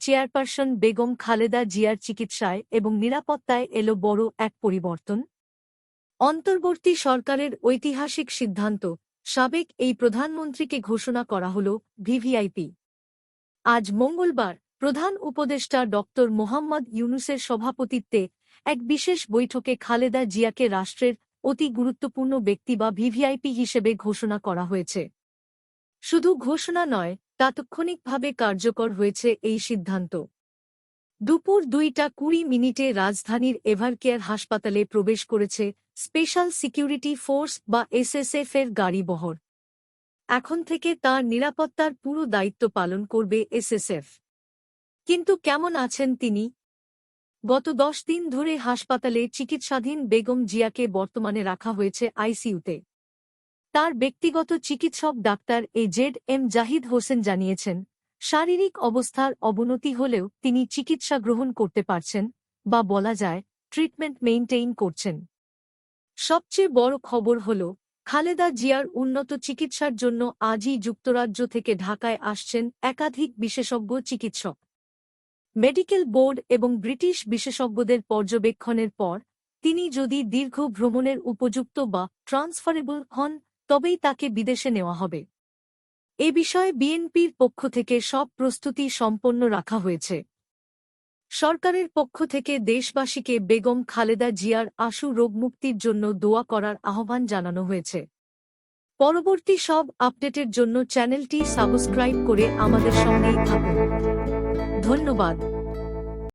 Chairperson Begum Khaleda জিয়ার চিকিৎসায় এবং নিরাপত্তায় এলো বড় এক পরিবর্তন। অন্তর্বর্তী সরকারের ঐতিহাসিক সিদ্ধান্ত, সাবেক এই প্রধানমন্ত্রীকে ঘোষণা করা হল ভিভিআইপি। আজ মঙ্গলবার প্রধান উপদেষ্টা ড মোহাম্মদ ইউনুসের সভাপতিত্বে এক বিশেষ বৈঠকে খালেদা জিয়াকে রাষ্ট্রের অতি গুরুত্বপূর্ণ ব্যক্তি বা ভিভিআইপি হিসেবে ঘোষণা করা হয়েছে। শুধু ঘোষণা নয়, তাৎক্ষণিকভাবে কার্যকর হয়েছে এই সিদ্ধান্ত। দুপুর দুইটা কুড়ি মিনিটে রাজধানীর এভারকেয়ার হাসপাতালে প্রবেশ করেছে স্পেশাল সিকিউরিটি ফোর্স বা এসএসএফ এর গাড়িবহর এখন থেকে তার নিরাপত্তার পুরো দায়িত্ব পালন করবে এসএসএফ। কিন্তু কেমন আছেন তিনি? গত দশ দিন ধরে হাসপাতালে চিকিৎসাধীন বেগম জিয়াকে বর্তমানে রাখা হয়েছে আইসিইউতে। তার ব্যক্তিগত চিকিৎসক doctor A Z M Zahid Hossain জানিয়েছেন, শারীরিক অবস্থার অবনতি হলেও তিনি চিকিৎসা গ্রহণ করতে পারছেন বা বলা যায় ট্রিটমেন্ট মেইনটেইন করছেন। সবচেয়ে বড় খবর হল, খালেদা জিয়ার উন্নত চিকিৎসার জন্য আজই যুক্তরাজ্য থেকে ঢাকায় আসছেন একাধিক বিশেষজ্ঞ চিকিৎসক। মেডিকেল বোর্ড এবং ব্রিটিশ বিশেষজ্ঞদের পর্যবেক্ষণের পর, তিনি যদি দীর্ঘ ভ্রমণের উপযুক্ত বা ট্রান্সফারেবল হন তবেই তাকে বিদেশে নেওয়া হবে। এ বিষয়ে বিএনপির পক্ষ থেকে সব প্রস্তুতি সম্পন্ন রাখা হয়েছে। সরকারের পক্ষ থেকে দেশবাসীকে বেগম খালেদা জিয়ার আশু রোগমুক্তির জন্য দোয়া করার আহ্বান জানানো হয়েছে। পরবর্তী সব আপডেটের জন্য চ্যানেলটি সাবস্ক্রাইব করে আমাদের সঙ্গেই থাকুন। ধন্যবাদ।